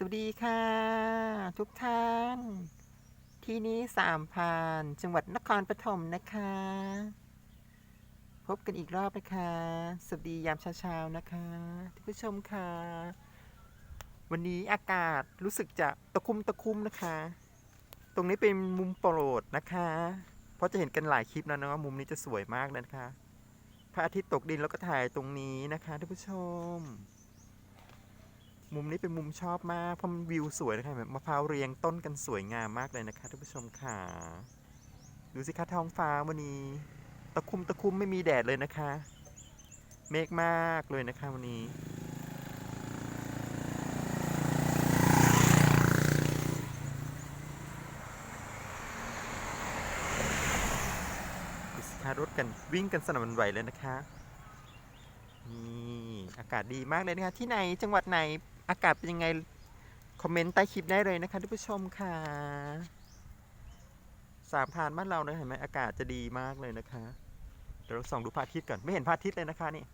สวัสดีค่ะ ทุกท่าน ที่นี้สามพานจังหวัดนครปฐมนะคะ พบกันอีกรอบนะคะ สวัสดียามเช้าๆนะคะท่านผู้ชมค่ะ วันนี้อากาศรู้สึกจะตะคุ่มตะคุ่มนะคะ ตรงนี้เป็นมุมโปรดนะคะ เพราะจะเห็นกันหลายคลิปแล้วนะว่ามุมนี้จะสวยมากนะคะพระอาทิตย์ตกดินแล้วก็ถ่ายตรงนี้นะคะท่านผู้ชม มุมนี้เป็นมุมชอบมากเพราะมันวิวสวยนะคะแบบมะพร้าวเรียงต้นกันสวยงามมากเลยนะคะท่านผู้ชมค่ะ ดูสิคะท้องฟ้าวันนี้ ตะคุ่มตะคุ่มไม่มีแดดเลยนะคะ เมฆมากเลยนะคะวันนี้ดูสิคะรถกันวิ่งกันสนั่นหวั่นไหวเลยนะคะนี่อากาศดีมากเลยนะคะ ที่ไหนจังหวัดไหน อากาศเป็นยังไง คอมเมนต์ใต้คลิปได้เลยนะคะท่านผู้ชมค่ะ สามพรานบ้านเรานะเห็นไหมอากาศจะดีมากเลยนะคะเดี๋ยวเราส่องดูพระอาทิตย์ก่อนไม่เห็นพระอาทิตย์เลยนะคะนี่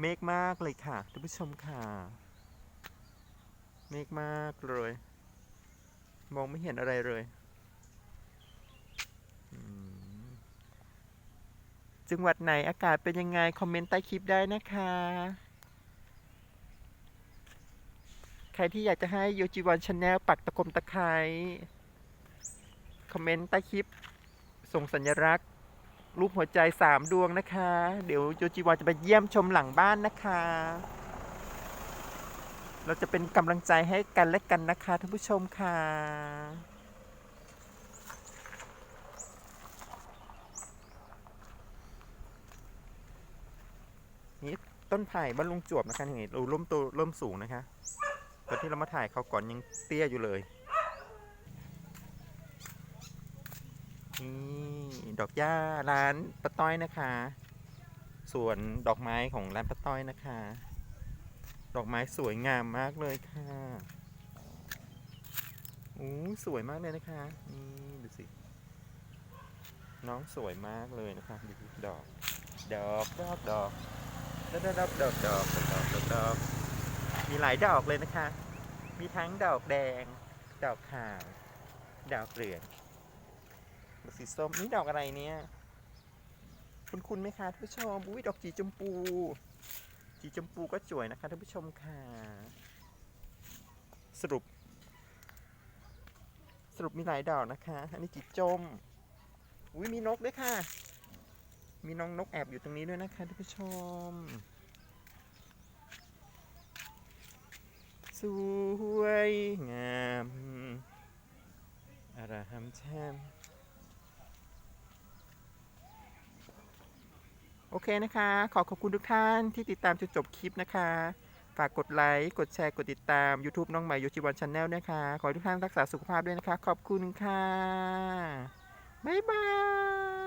เมฆมากเลยค่ะท่านผู้ชมค่ะ เมฆมากเลย มองไม่เห็นอะไรเลยจังหวัดไหนอากาศเป็นยังไง คอมเมนต์ใต้คลิปได้นะคะ ใครที่อยากจะให้โยจิวันชาแนลปักตะกมตะไคร้คอมเมนต์ใต้คลิป ส่งสัญลักษณ์ รูปหัวใจสามดวงนะคะ เดี๋ยวโยจิวันจะไปเยี่ยมชมหลังบ้านนะคะ เราจะเป็นกำลังใจให้กันและกันนะคะท่านผู้ชมค่ะนี่ต้นไผ่บ้านลุงจวบนะคะนี่เราร่มตัวร่มสูงนะคะ ตอนที่เรามาถ่ายเขาก่อนยังเตี้ยอยู่เลยนี่ดอกหญ้าร้านป้าต้อยนะคะ ส่วนดอกไม้ของร้านป้าต้อยนะคะ ดอกไม้สวยงามมากเลยค่ะโอ้สวยมากเลยนะคะนี่ดูสิ น้องสวยมากเลยนะคะดูสิดอก ดอกดอกดอกดอกดอกดอกดอกดอกดอกดอก มีหลายดอกเลยนะคะ มีทั้งดอกแดง ดอกขาว ดอกเหลืองดอกสีส้มนี่ดอกอะไรเนี่ยคุณคุณไหมคะท่านผู้ชมอุ้ยดอกจีจมพูจีจมพูก็สวยนะคะท่านผู้ชมค่ะ สรุป สรุปมีหลายดอกนะคะ อันนี้จีจมอุ้ยมีนกด้วยค่ะ มีน้องนกแอบอยู่ตรงนี้ด้วยนะคะท่านผู้ชม สวยงามอารามแชมโอเคนะคะ ขอขอบคุณทุกท่านที่ติดตามจนจบคลิปนะคะ ฝากกดไลค์ กดแชร์ กดติดตาม YouTube น้องใหม่โยชิวันชาแนลนะคะ ขอให้ทุกท่านรักษาสุขภาพด้วยนะคะ ขอบคุณค่ะ บ๊ายบาย